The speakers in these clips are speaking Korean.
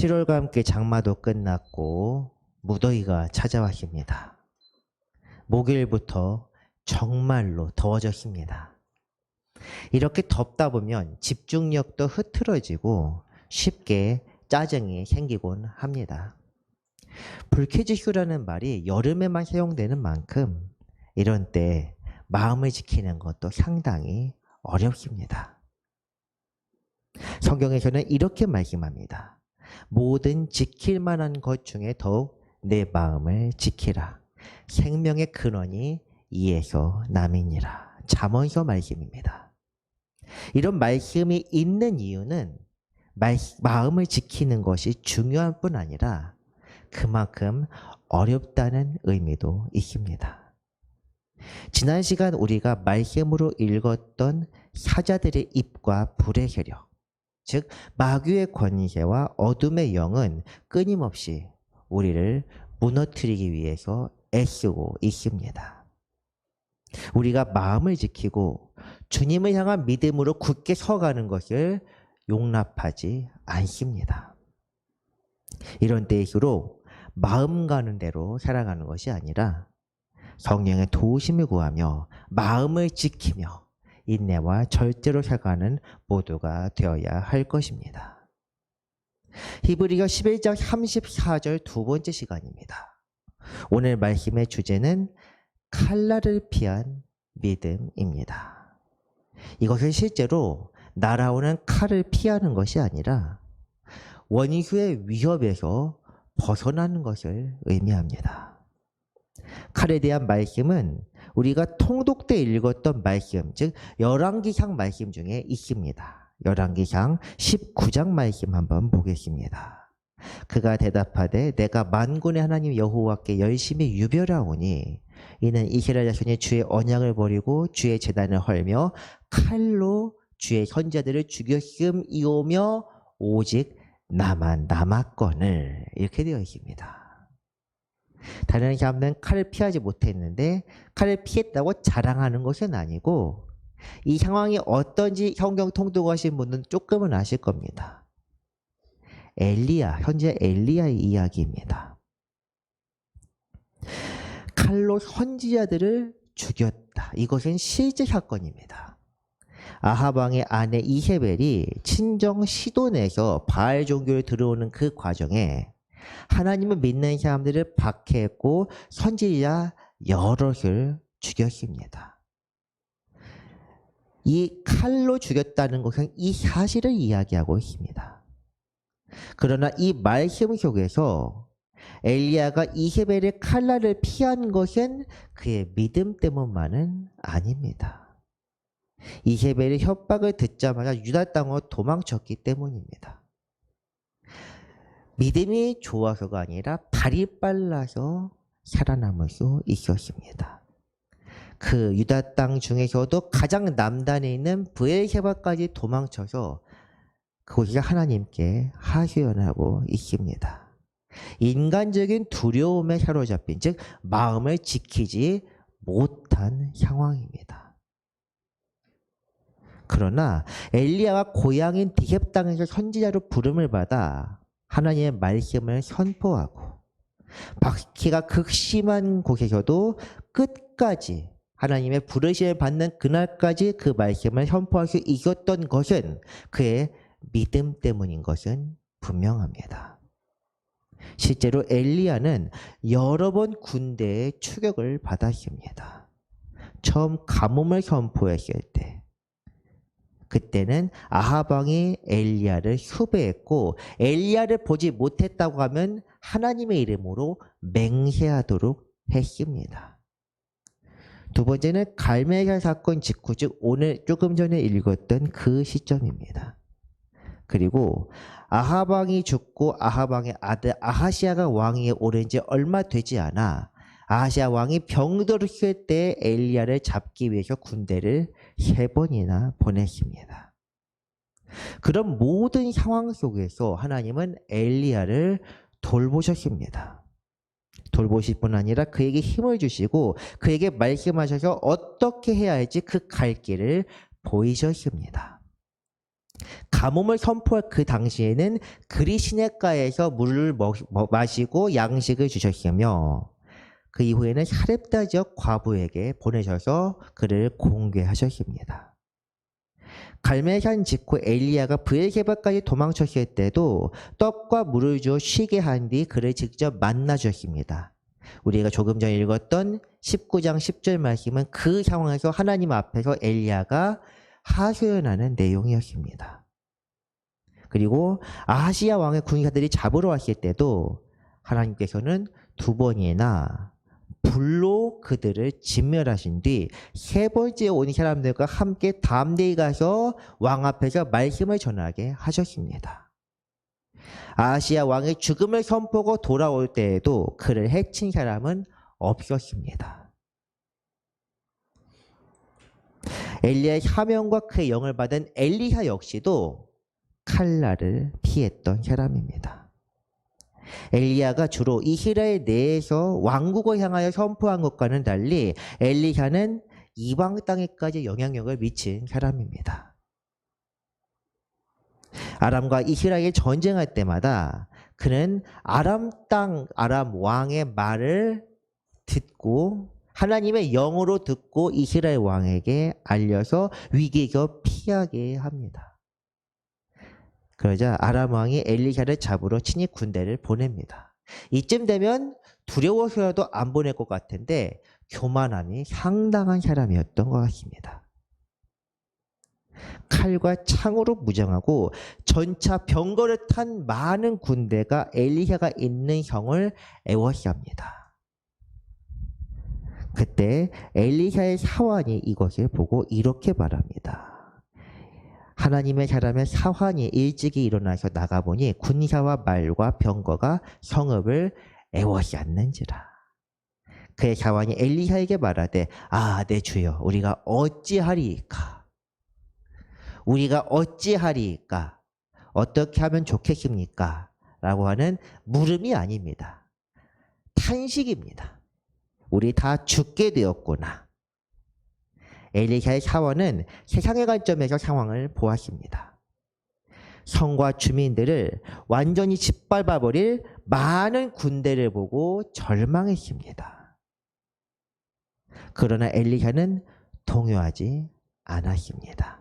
7월과 함께 장마도 끝났고 무더위가 찾아왔습니다. 목요일부터 정말로 더워졌습니다. 이렇게 덥다 보면 집중력도 흐트러지고 쉽게 짜증이 생기곤 합니다. 불쾌지수라는 말이 여름에만 사용되는 만큼 이런 때 마음을 지키는 것도 상당히 어렵습니다. 성경에서는 이렇게 말씀합니다. 모든 지킬 만한 것 중에 더욱 내 마음을 지키라. 생명의 근원이 이에서 남이니라. 잠언서 말씀입니다. 이런 말씀이 있는 이유는 말- 마음을 지키는 것이 중요한 뿐 아니라 그만큼 어렵다는 의미도 있습니다. 지난 시간 우리가 말씀으로 읽었던 사자들의 입과 불의 세력, 즉 마귀의 권세와 어둠의 영은 끊임없이 우리를 무너뜨리기 위해서 애쓰고 있습니다. 우리가 마음을 지키고 주님을 향한 믿음으로 굳게 서가는 것을 용납하지 않습니다. 이런 때일수록 마음 가는 대로 살아가는 것이 아니라 성령의 도우심을 구하며 마음을 지키며 인내와 절제로 살아가는 모두가 되어야 할 것입니다. 히브리가 11장 34절 두 번째 시간입니다. 오늘 말씀의 주제는 칼날을 피한 믿음입니다. 이것은 실제로 날아오는 칼을 피하는 것이 아니라 원수의 위협에서 벗어나는 것을 의미합니다. 칼에 대한 말씀은 우리가 통독 때 읽었던 말씀, 즉 열왕기상 말씀 중에 있습니다. 열왕기상 19장 말씀 한번 보겠습니다. 그가 대답하되 내가 만군의 하나님 여호와께 열심히 유별하오니 이는 이스라엘 자손이 주의 언약을 버리고 주의 재단을 헐며 칼로 주의 선자들을 죽였음이오며 오직 나만 남았거늘 이렇게 되어 있습니다. 다른 사람들은 칼을 피하지 못했는데 칼을 피했다고 자랑하는 것은 아니고 이 상황이 어떤지 성경 통독하신 분은 조금은 아실 겁니다. 엘리야, 현재 엘리야의 이야기입니다. 칼로 선지자들을 죽였다. 이것은 실제 사건입니다. 아하방의 아내 이세벨이 친정 시돈에서 바알 종교를 들어오는 그 과정에 하나님을 믿는 사람들을 박해했고 선지자 여럿을 죽였습니다. 이 칼로 죽였다는 것은 이 사실을 이야기하고 있습니다. 그러나 이 말씀 속에서 엘리야가 이세벨의 칼날을 피한 것은 그의 믿음 때문만은 아닙니다. 이세벨의 협박을 듣자마자 유다 땅으로 도망쳤기 때문입니다. 믿음이 좋아서가 아니라 발이 빨라서 살아남을 수 있었습니다. 그 유다 땅 중에서도 가장 남단에 있는 브엘세바까지 도망쳐서 그곳이 하나님께 하소연하고 있습니다. 인간적인 두려움에 사로잡힌 즉 마음을 지키지 못한 상황입니다. 그러나 엘리야가 고향인 디셉 땅에서 선지자로 부름을 받아 하나님의 말씀을 선포하고 박해가 극심한 곳에서도 끝까지 하나님의 부르심을 받는 그날까지 그 말씀을 선포할 수 있었던 것은 그의 믿음 때문인 것은 분명합니다. 실제로 엘리야는 여러 번 군대의 추격을 받았습니다. 처음 가뭄을 선포했을 때 그때는 아하방이 엘리야를 후배했고 엘리야를 보지 못했다고 하면 하나님의 이름으로 맹세하도록 했습니다. 두 번째는 갈멜살 사건 직후 즉 오늘 조금 전에 읽었던 그 시점입니다. 그리고 아하방이 죽고 아하방의 아들 아하시아가 왕위에 오른 지 얼마 되지 않아 아하시아 왕이 병들었을 때 엘리야를 잡기 위해서 군대를 세 번이나 보냈습니다. 그런 모든 상황 속에서 하나님은 엘리야를 돌보셨습니다. 돌보실 뿐 아니라 그에게 힘을 주시고 그에게 말씀하셔서 어떻게 해야 할지 그 갈 길을 보이셨습니다. 가뭄을 선포할 그 당시에는 그리 시냇가에서 물을 먹- 먹- 마시고 양식을 주셨으며 그 이후에는 사렙다 지역 과부에게 보내셔서 그를 공개하셨습니다. 갈멜산 직후 엘리야가 브엘게바까지 도망쳤을 때도 떡과 물을 주어 쉬게 한 뒤 그를 직접 만나 주셨습니다. 우리가 조금 전에 읽었던 19장 10절 말씀은 그 상황에서 하나님 앞에서 엘리야가 하소연하는 내용이었습니다. 그리고 아시아 왕의 군사들이 잡으러 왔을 때도 하나님께서는 두 번이나 불로 그들을 진멸하신 뒤 세 번째 온 사람들과 함께 담대히 가서 왕 앞에서 말씀을 전하게 하셨습니다. 아시아 왕의 죽음을 선포하고 돌아올 때에도 그를 해친 사람은 없었습니다. 엘리야의 사명과 그의 영을 받은 엘리야 역시도 칼날을 피했던 사람입니다. 엘리야가 주로 이스라엘 내에서 왕국을 향하여 선포한 것과는 달리 엘리야는 이방 땅에까지 영향력을 미친 사람입니다. 아람과 이스라엘 전쟁할 때마다 그는 아람 땅 아람 왕의 말을 듣고 하나님의 영으로 듣고 이스라엘 왕에게 알려서 위기에서 피하게 합니다. 그러자 아람 왕이 엘리샤를 잡으러 친히 군대를 보냅니다. 이쯤 되면 두려워서라도 안 보낼 것 같은데 교만함이 상당한 사람이었던 것 같습니다. 칼과 창으로 무장하고 전차 병거를 탄 많은 군대가 엘리샤가 있는 형을 애워쌉니다. 그때 엘리샤의 사환이 이것을 보고 이렇게 말합니다. 하나님의 사람의 사환이 일찍이 일어나서 나가보니 군사와 말과 병거가 성읍을 애워쌌는지라. 그의 사환이 엘리사에게 말하되 아 내 주여 우리가 어찌하리이까 우리가 어찌하리이까 어떻게 하면 좋겠습니까? 라고 하는 물음이 아닙니다. 탄식입니다. 우리 다 죽게 되었구나. 엘리사의 사원은 세상의 관점에서 상황을 보았습니다. 성과 주민들을 완전히 짓밟아버릴 많은 군대를 보고 절망했습니다. 그러나 엘리사는 동요하지 않았습니다.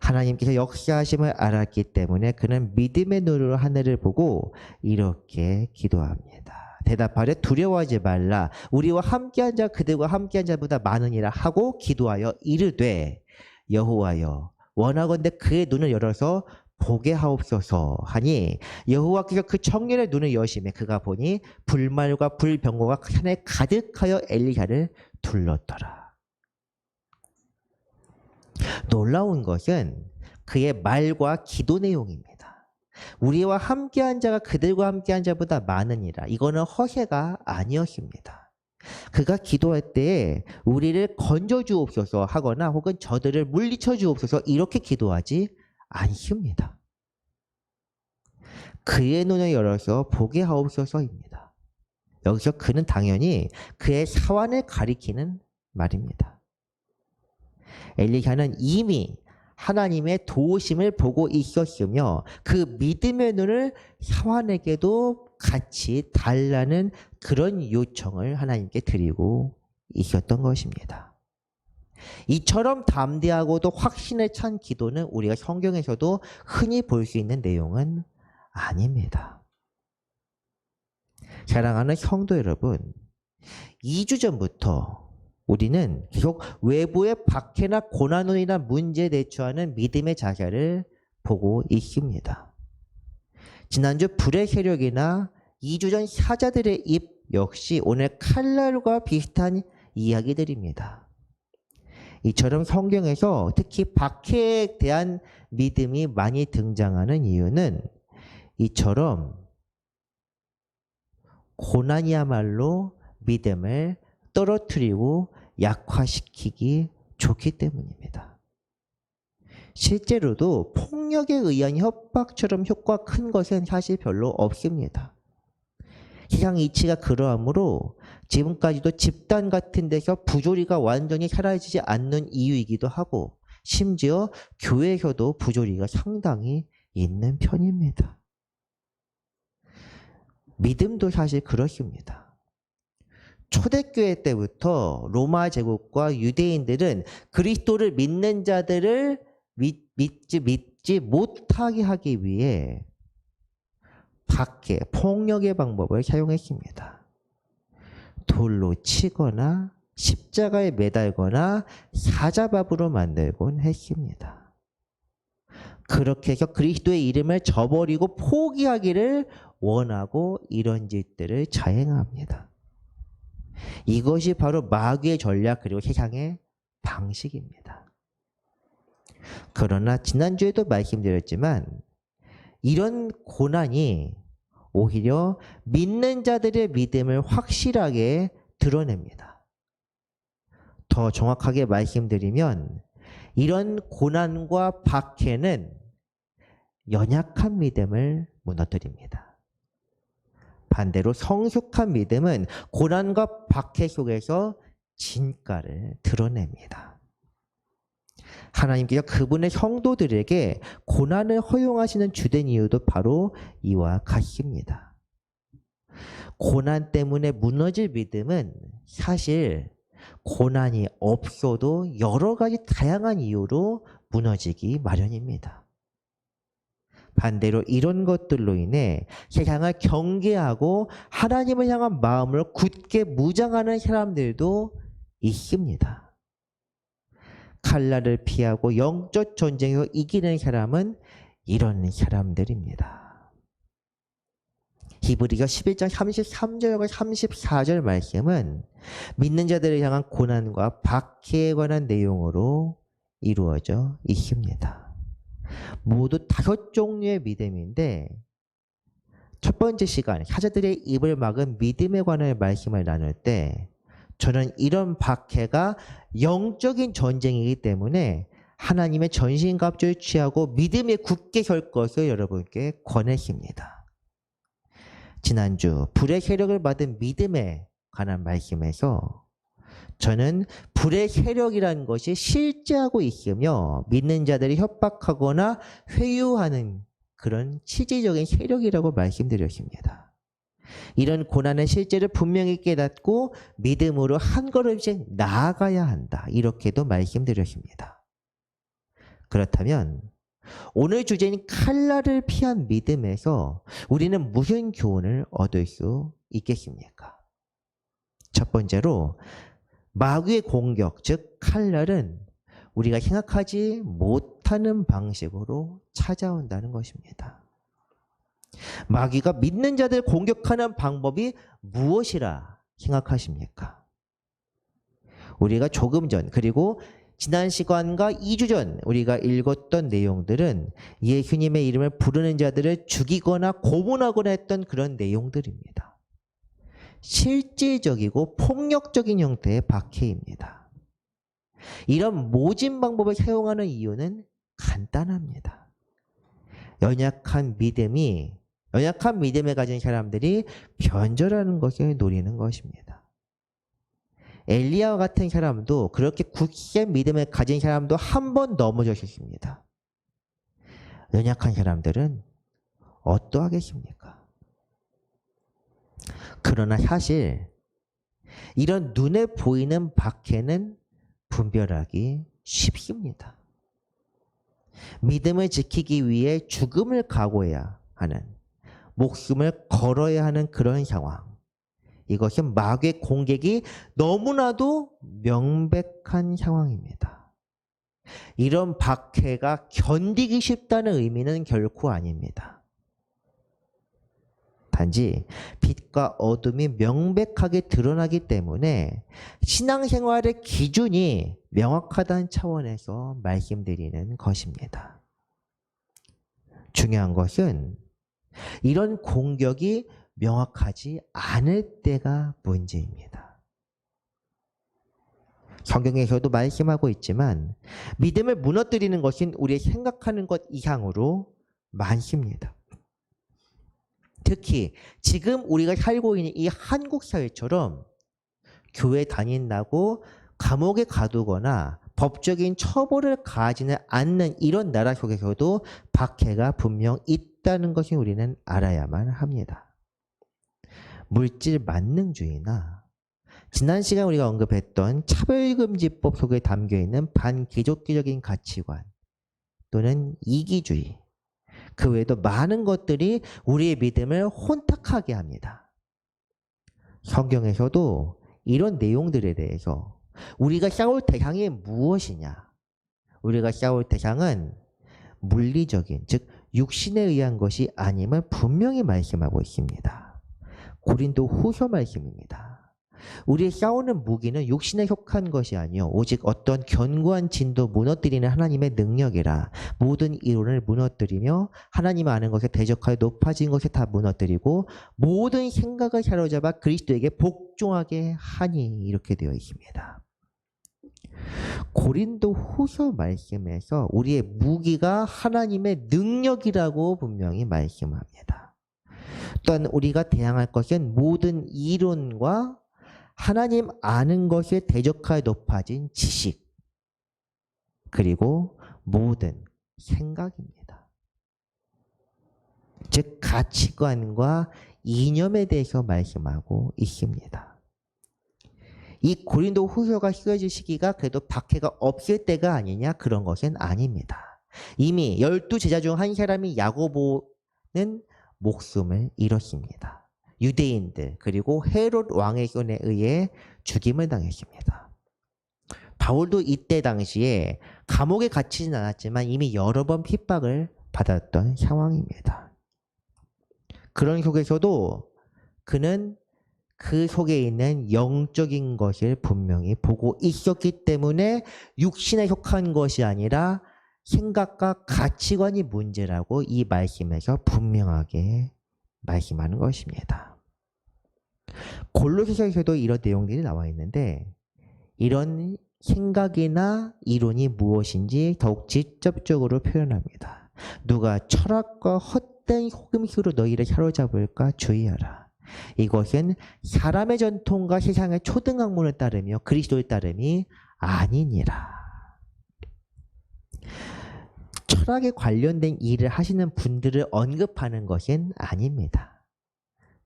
하나님께서 역사하심을 알았기 때문에 그는 믿음의 눈으로 하늘을 보고 이렇게 기도합니다. 대답하되 두려워하지 말라. 우리와 함께한 자 그들과 함께한 자보다 많으니라 하고 기도하여 이르되 여호와여 원하건대 그의 눈을 열어서 보게 하옵소서 하니 여호와께서 그 청년의 눈을 여심해 그가 보니 불말과 불병거가 산에 가득하여 엘리야를 둘렀더라. 놀라운 것은 그의 말과 기도 내용입니다. 우리와 함께한 자가 그들과 함께한 자보다 많으니라. 이거는 허세가 아니었습니다. 그가 기도할 때에 우리를 건져 주옵소서 하거나 혹은 저들을 물리쳐 주옵소서 이렇게 기도하지 않습니다. 그의 눈을 열어서 보게 하옵소서입니다. 여기서 그는 당연히 그의 사환을 가리키는 말입니다. 엘리야는 이미 하나님의 도우심을 보고 있었으며 그 믿음의 눈을 사환에게도 같이 달라는 그런 요청을 하나님께 드리고 있었던 것입니다. 이처럼 담대하고도 확신에 찬 기도는 우리가 성경에서도 흔히 볼 수 있는 내용은 아닙니다. 사랑하는 성도 여러분, 2주 전부터 우리는 계속 외부의 박해나 고난이나 문제에 대처하는 믿음의 자세를 보고 있습니다. 지난주 불의 세력이나 2주 전 사자들의 입 역시 오늘 칼날과 비슷한 이야기들입니다. 이처럼 성경에서 특히 박해에 대한 믿음이 많이 등장하는 이유는 이처럼 고난이야말로 믿음을 떨어뜨리고 약화시키기 좋기 때문입니다. 실제로도 폭력에 의한 협박처럼 효과 큰 것은 사실 별로 없습니다. 세상 이치가 그러하므로 지금까지도 집단 같은 데서 부조리가 완전히 사라지지 않는 이유이기도 하고 심지어 교회에서도 부조리가 상당히 있는 편입니다. 믿음도 사실 그렇습니다. 초대교회 때부터 로마 제국과 유대인들은 그리스도를 믿는 자들을 믿, 믿지, 믿지 못하게 하기 위해 박해, 폭력의 방법을 사용했습니다. 돌로 치거나 십자가에 매달거나 사자밥으로 만들곤 했습니다. 그렇게 해서 그리스도의 이름을 저버리고 포기하기를 원하고 이런 짓들을 자행합니다. 이것이 바로 마귀의 전략 그리고 세상의 방식입니다. 그러나 지난주에도 말씀드렸지만 이런 고난이 오히려 믿는 자들의 믿음을 확실하게 드러냅니다. 더 정확하게 말씀드리면 이런 고난과 박해는 연약한 믿음을 무너뜨립니다. 반대로 성숙한 믿음은 고난과 박해 속에서 진가를 드러냅니다. 하나님께서 그분의 성도들에게 고난을 허용하시는 주된 이유도 바로 이와 같습니다. 고난 때문에 무너질 믿음은 사실 고난이 없어도 여러 가지 다양한 이유로 무너지기 마련입니다. 반대로 이런 것들로 인해 세상을 경계하고 하나님을 향한 마음을 굳게 무장하는 사람들도 있습니다. 칼날을 피하고 영적 전쟁에서 이기는 사람은 이런 사람들입니다. 히브리가 11장 33절과 34절 말씀은 믿는 자들을 향한 고난과 박해에 관한 내용으로 이루어져 있습니다. 모두 다섯 종류의 믿음인데 첫 번째 시간 사자들의 입을 막은 믿음에 관한 말씀을 나눌 때 저는 이런 박해가 영적인 전쟁이기 때문에 하나님의 전신갑주를 취하고 믿음에 굳게 설 것을 여러분께 권했습니다. 지난주 불의 세력을 받은 믿음에 관한 말씀에서 저는 불의 세력이라는 것이 실제하고 있으며 믿는 자들이 협박하거나 회유하는 그런 치지적인 세력이라고 말씀드렸습니다. 이런 고난의 실제를 분명히 깨닫고 믿음으로 한 걸음씩 나아가야 한다. 이렇게도 말씀드렸습니다. 그렇다면 오늘 주제인 칼날을 피한 믿음에서 우리는 무슨 교훈을 얻을 수 있겠습니까? 첫 번째로 마귀의 공격, 즉 칼날은 우리가 생각하지 못하는 방식으로 찾아온다는 것입니다. 마귀가 믿는 자들 공격하는 방법이 무엇이라 생각하십니까? 우리가 조금 전 그리고 지난 시간과 2주 전 우리가 읽었던 내용들은 예수님의 이름을 부르는 자들을 죽이거나 고문하거나 했던 그런 내용들입니다. 실질적이고 폭력적인 형태의 박해입니다. 이런 모진 방법을 사용하는 이유는 간단합니다. 연약한 믿음이 연약한 믿음을 가진 사람들이 변절하는 것을 노리는 것입니다. 엘리야와 같은 사람도 그렇게 굳게 믿음을 가진 사람도 한 번 넘어졌습니다. 연약한 사람들은 어떠하겠습니까? 그러나 사실 이런 눈에 보이는 박해는 분별하기 쉽습니다. 믿음을 지키기 위해 죽음을 각오해야 하는 목숨을 걸어야 하는 그런 상황. 이것은 마귀의 공격이 너무나도 명백한 상황입니다. 이런 박해가 견디기 쉽다는 의미는 결코 아닙니다. 단지 빛과 어둠이 명백하게 드러나기 때문에 신앙생활의 기준이 명확하다는 차원에서 말씀드리는 것입니다. 중요한 것은 이런 공격이 명확하지 않을 때가 문제입니다. 성경에서도 말씀하고 있지만 믿음을 무너뜨리는 것은 우리의 생각하는 것 이상으로 많습니다. 특히 지금 우리가 살고 있는 이 한국 사회처럼 교회 다닌다고 감옥에 가두거나 법적인 처벌을 가하지는 않는 이런 나라 속에서도 박해가 분명 있다는 것이 우리는 알아야만 합니다. 물질 만능주의나 지난 시간 우리가 언급했던 차별금지법 속에 담겨 있는 반기독교적인 가치관 또는 이기주의 그 외에도 많은 것들이 우리의 믿음을 혼탁하게 합니다. 성경에서도 이런 내용들에 대해서 우리가 싸울 대상이 무엇이냐? 우리가 싸울 대상은 물리적인, 즉 육신에 의한 것이 아님을 분명히 말씀하고 있습니다. 고린도 후서 말씀입니다. 우리의 싸우는 무기는 육신에 속한 것이 아니요 오직 어떤 견고한 진도 무너뜨리는 하나님의 능력이라 모든 이론을 무너뜨리며 하나님 아는 것에 대적하여 높아진 것에 다 무너뜨리고 모든 생각을 사로잡아 그리스도에게 복종하게 하니 이렇게 되어 있습니다. 고린도 후서 말씀에서 우리의 무기가 하나님의 능력이라고 분명히 말씀합니다. 또한 우리가 대항할 것은 모든 이론과 하나님 아는 것에 대적하여 높아진 지식 그리고 모든 생각입니다. 즉 가치관과 이념에 대해서 말씀하고 있습니다. 이 고린도 후서가 쓰여질 시기가 그래도 박해가 없을 때가 아니냐 그런 것은 아닙니다. 이미 열두 제자 중 한 사람이 야고보는 목숨을 잃었습니다. 유대인들 그리고 헤롯 왕의 손에 의해 죽임을 당했습니다. 바울도 이때 당시에 감옥에 갇히진 않았지만 이미 여러 번 핍박을 받았던 상황입니다. 그런 속에서도 그는 그 속에 있는 영적인 것을 분명히 보고 있었기 때문에 육신에 속한 것이 아니라 생각과 가치관이 문제라고 이 말씀에서 분명하게 말씀하는 것입니다. 골로새서에서도 이런 내용들이 나와 있는데 이런 생각이나 이론이 무엇인지 더욱 직접적으로 표현합니다. 누가 철학과 헛된 호금수로 너희를 사로잡을까 주의하라. 이것은 사람의 전통과 세상의 초등학문을 따르며 그리스도를 따름이 아니니라. 철학에 관련된 일을 하시는 분들을 언급하는 것은 아닙니다.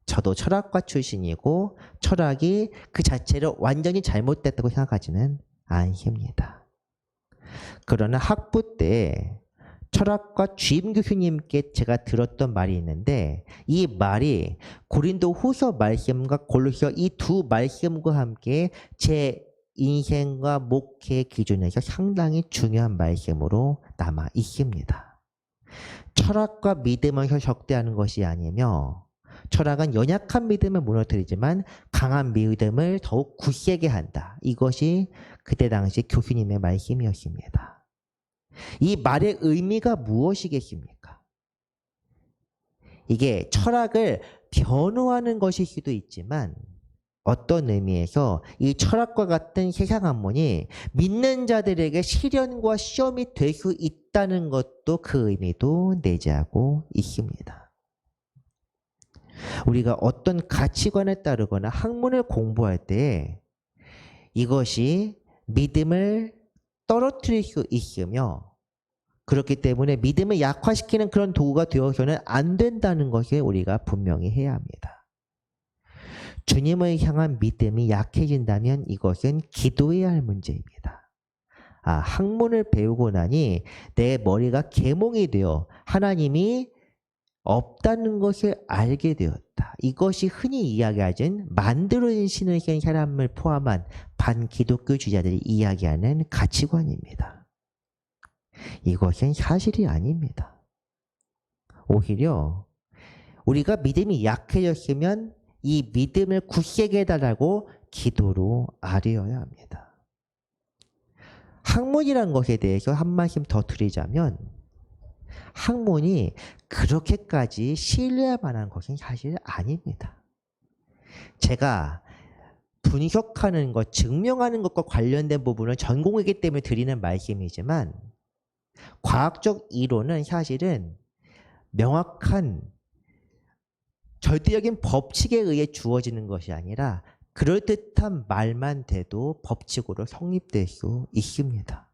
저도 철학과 출신이고 철학이 그 자체로 완전히 잘못됐다고 생각하지는 않습니다. 그러나 학부 때 철학과 주임 교수님께 제가 들었던 말이 있는데 이 말이 고린도 후서 말씀과 골로서 이 두 말씀과 함께 제 인생과 목회 기준에서 상당히 중요한 말씀으로 남아 있습니다. 철학과 믿음을 적대하는 것이 아니며 철학은 연약한 믿음을 무너뜨리지만 강한 믿음을 더욱 굳세게 한다. 이것이 그때 당시 교수님의 말씀이었습니다. 이 말의 의미가 무엇이겠습니까? 이게 철학을 변호하는 것일 수도 있지만 어떤 의미에서 이 철학과 같은 세상 학문이 믿는 자들에게 시련과 시험이 될 수 있다는 것도 그 의미도 내재하고 있습니다. 우리가 어떤 가치관에 따르거나 학문을 공부할 때 이것이 믿음을 떨어뜨릴 수 있으며 그렇기 때문에 믿음을 약화시키는 그런 도구가 되어서는 안 된다는 것을 우리가 분명히 해야 합니다. 주님을 향한 믿음이 약해진다면 이것은 기도해야 할 문제입니다. 아, 학문을 배우고 나니 내 머리가 개몽이 되어 하나님이 없다는 것을 알게 되었다. 이것이 흔히 이야기하진 만들어진 신을 한 사람을 포함한 반기독교주의자들이 이야기하는 가치관입니다. 이것은 사실이 아닙니다. 오히려 우리가 믿음이 약해졌으면 이 믿음을 굳세게 해달라고 기도로 아뢰어야 합니다. 학문이란 것에 대해서 한 말씀 더 드리자면 학문이 그렇게까지 신뢰할 만한 것은 사실 아닙니다. 제가 분석하는 것, 증명하는 것과 관련된 부분은 전공이기 때문에 드리는 말씀이지만 과학적 이론은 사실은 명확한 절대적인 법칙에 의해 주어지는 것이 아니라 그럴듯한 말만 돼도 법칙으로 성립될 수 있습니다.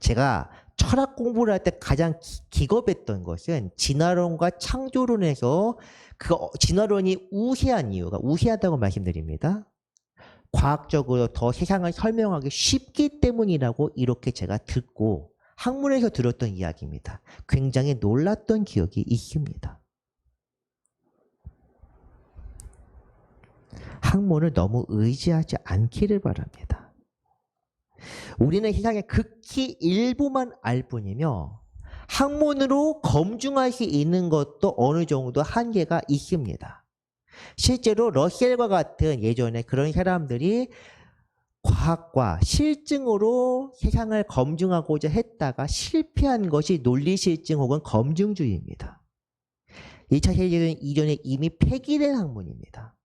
제가 철학 공부를 할 때 가장 기- 기겁했던 것은 진화론과 창조론에서 그 어- 진화론이 우세한 이유가 우세하다고 말씀드립니다. 과학적으로 더 세상을 설명하기 쉽기 때문이라고 이렇게 제가 듣고 학문에서 들었던 이야기입니다. 굉장히 놀랐던 기억이 있습니다. 학문을 너무 의지하지 않기를 바랍니다. 우리는 세상의 극히 일부만 알 뿐이며 학문으로 검증할 수 있는 것도 어느 정도 한계가 있습니다. 실제로 러셀과 같은 예전에 그런 사람들이 과학과 실증으로 세상을 검증하고자 했다가 실패한 것이 논리실증 혹은 검증주의입니다. 2차 세계대전 이전에 이미 폐기된 학문입니다.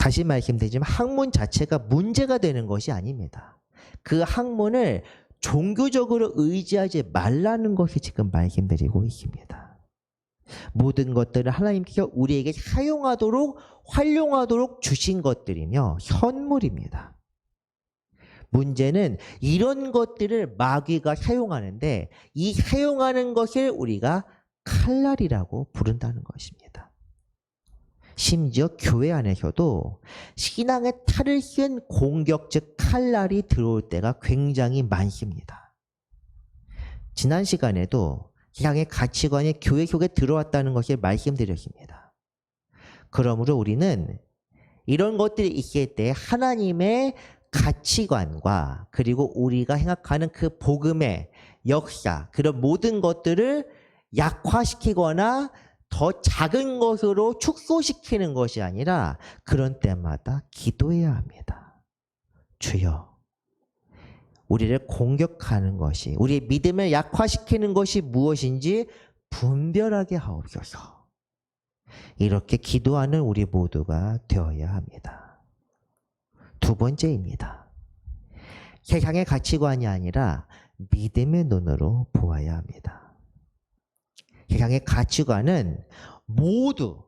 다시 말씀드리지만 학문 자체가 문제가 되는 것이 아닙니다. 그 학문을 종교적으로 의지하지 말라는 것이 지금 말씀드리고 있습니다. 모든 것들을 하나님께서 우리에게 사용하도록 활용하도록 주신 것들이며 선물입니다. 문제는 이런 것들을 마귀가 사용하는데 이 사용하는 것을 우리가 칼날이라고 부른다는 것입니다. 심지어 교회 안에서도 신앙의 탈을 쓴 공격 즉 칼날이 들어올 때가 굉장히 많습니다. 지난 시간에도 세상의 가치관이 교회 속에 들어왔다는 것을 말씀드렸습니다. 그러므로 우리는 이런 것들이 있을 때 하나님의 가치관과 그리고 우리가 생각하는 그 복음의 역사 그런 모든 것들을 약화시키거나 더 작은 것으로 축소시키는 것이 아니라 그런 때마다 기도해야 합니다. 주여, 우리를 공격하는 것이, 우리의 믿음을 약화시키는 것이 무엇인지 분별하게 하옵소서. 이렇게 기도하는 우리 모두가 되어야 합니다. 두 번째입니다. 세상의 가치관이 아니라 믿음의 눈으로 보아야 합니다. 세상의 가치관은 모두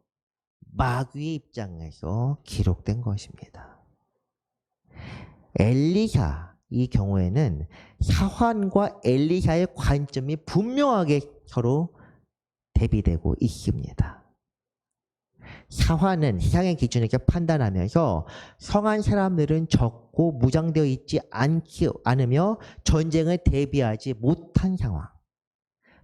마귀의 입장에서 기록된 것입니다. 엘리사 이 경우에는 샤환과 엘리사의 관점이 분명하게 서로 대비되고 있습니다. 샤환은 세상의 기준에서 판단하면서 성한 사람들은 적고 무장되어 있지 않기, 않으며 전쟁을 대비하지 못한 상황.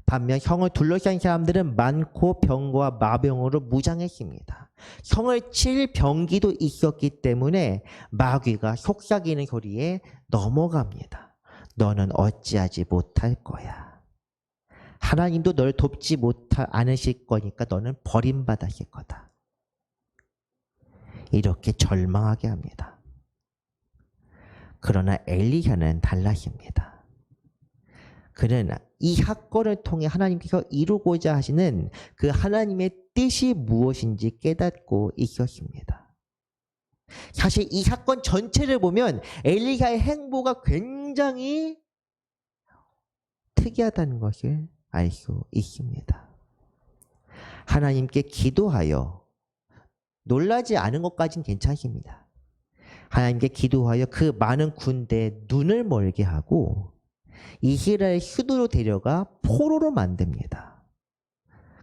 반면 형을 둘러싼 사람들은 많고 병과 마병으로 무장했습니다. 성을 칠 병기도 있었기 때문에 마귀가 속삭이는 소리에 넘어갑니다. 너는 어찌하지 못할 거야. 하나님도 널 돕지 못하 않으실 거니까 너는 버림받았을 거다. 이렇게 절망하게 합니다. 그러나 엘리야는 달랐습니다. 그는 이 사건을 통해 하나님께서 이루고자 하시는 그 하나님의 뜻이 무엇인지 깨닫고 있었습니다. 사실 이 사건 전체를 보면 엘리야의 행보가 굉장히 특이하다는 것을 알 수 있습니다. 하나님께 기도하여 놀라지 않은 것까진 괜찮습니다. 하나님께 기도하여 그 많은 군대에 눈을 멀게 하고 이스라엘 수도로 데려가 포로로 만듭니다.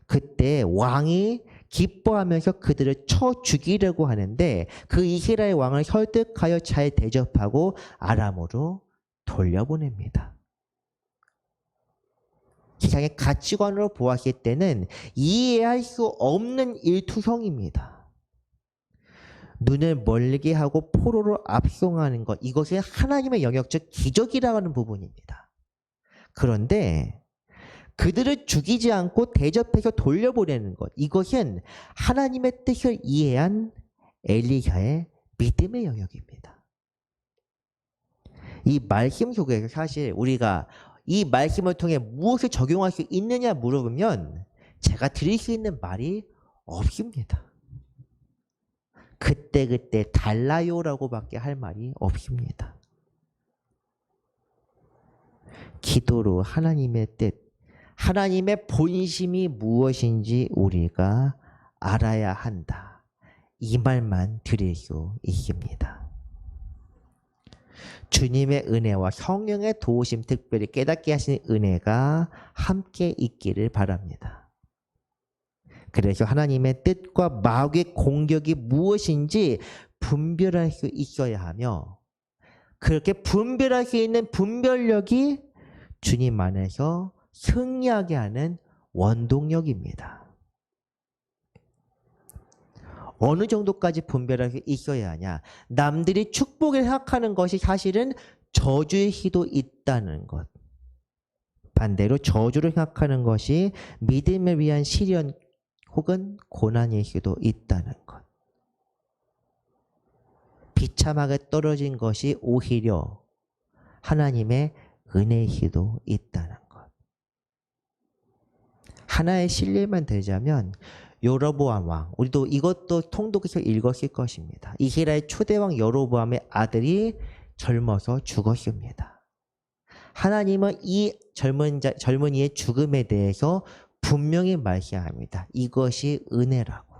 그때 왕이 기뻐하면서 그들을 쳐 죽이려고 하는데 그 이스라엘 왕을 설득하여 잘 대접하고 아람으로 돌려보냅니다. 세상의 가치관으로 보았을 때는 이해할 수 없는 일투성입니다. 눈을 멀게 하고 포로로 압송하는 것 이것은 하나님의 영역 즉 기적이라는 부분입니다. 그런데 그들을 죽이지 않고 대접해서 돌려보내는 것 이것은 하나님의 뜻을 이해한 엘리야의 믿음의 영역입니다. 이 말씀 속에서 사실 우리가 이 말씀을 통해 무엇을 적용할 수 있느냐 물어보면 제가 드릴 수 있는 말이 없습니다. 그때그때 달라요라고밖에 할 말이 없습니다. 기도로 하나님의 뜻, 하나님의 본심이 무엇인지 우리가 알아야 한다. 이 말만 수 있습니다. 주님의 은혜와 성령의 도우심 특별히 깨닫게 하시는 은혜가 함께 있기를 바랍니다. 그래서 하나님의 뜻과 마귀의 공격이 무엇인지 분별할 수 있어야 하며 그렇게 분별할 수 있는 분별력이 주님 안에서 승리하게 하는 원동력입니다. 어느 정도까지 분별할 수 있어야 하냐? 남들이 축복을 생각하는 것이 사실은 저주의 희도 있다는 것. 반대로 저주를 생각하는 것이 믿음을 위한 시련 혹은 고난의 희도 있다는 것. 비참하게 떨어진 것이 오히려 하나님의 은혜의 희도 있다는 것. 하나의 실례만 되자면 여로보암 왕, 우리도 이것도 통독에서 읽었을 것입니다. 이스라엘 초대왕 여로보암의 아들이 젊어서 죽었습니다. 하나님은 이 젊은 자, 젊은이의 죽음에 대해서 분명히 말씀합니다. 이것이 은혜라고.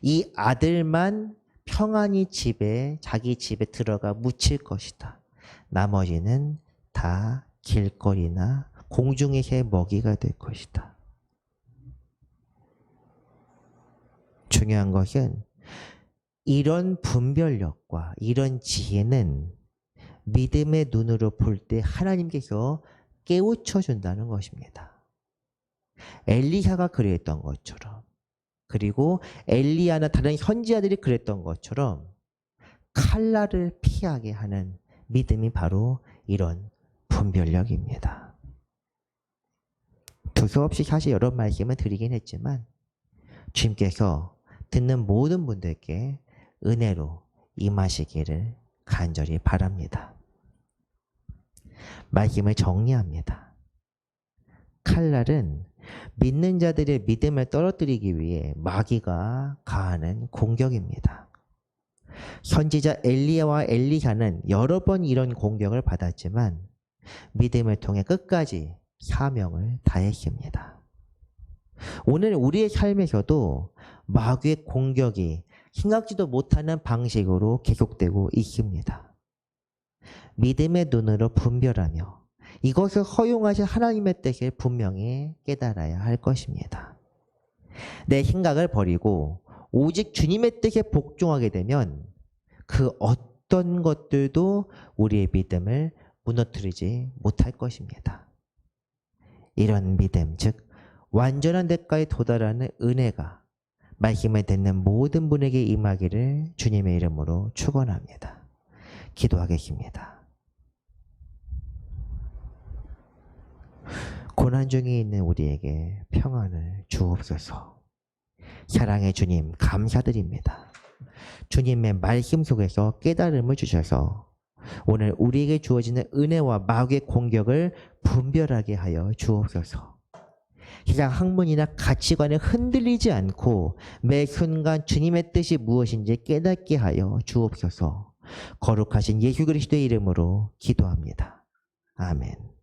이 아들만 평안히 집에 자기 집에 들어가 묻힐 것이다. 나머지는 다 길거리나 공중의 새 먹이가 될 것이다. 중요한 것은 이런 분별력과 이런 지혜는 믿음의 눈으로 볼 때 하나님께서 깨우쳐 준다는 것입니다. 엘리야가 그랬던 것처럼 그리고 엘리야나 다른 선지자들이 그랬던 것처럼 칼날을 피하게 하는 믿음이 바로 이런 분별력입니다. 두서없이 사실 여러 말씀을 드리긴 했지만 주님께서 듣는 모든 분들께 은혜로 임하시기를 간절히 바랍니다. 말씀을 정리합니다. 칼날은 믿는 자들의 믿음을 떨어뜨리기 위해 마귀가 가하는 공격입니다. 선지자 엘리야와 엘리사는 여러 번 이런 공격을 받았지만 믿음을 통해 끝까지 사명을 다했습니다. 오늘 우리의 삶에서도 마귀의 공격이 생각지도 못하는 방식으로 계속되고 있습니다. 믿음의 눈으로 분별하며 이것을 허용하신 하나님의 뜻을 분명히 깨달아야 할 것입니다. 내 생각을 버리고 오직 주님의 뜻에 복종하게 되면 그 어떤 것들도 우리의 믿음을 무너뜨리지 못할 것입니다. 이런 믿음, 즉 완전한 대가에 도달하는 은혜가 말씀을 듣는 모든 분에게 임하기를 주님의 이름으로 축원합니다. 기도하겠습니다. 고난 중에 있는 우리에게 평안을 주옵소서. 사랑의 주님 감사드립니다. 주님의 말씀 속에서 깨달음을 주셔서 오늘 우리에게 주어지는 은혜와 마귀의 공격을 분별하게 하여 주옵소서. 세상 학문이나 가치관에 흔들리지 않고 매 순간 주님의 뜻이 무엇인지 깨닫게 하여 주옵소서. 거룩하신 예수 그리스도의 이름으로 기도합니다. 아멘.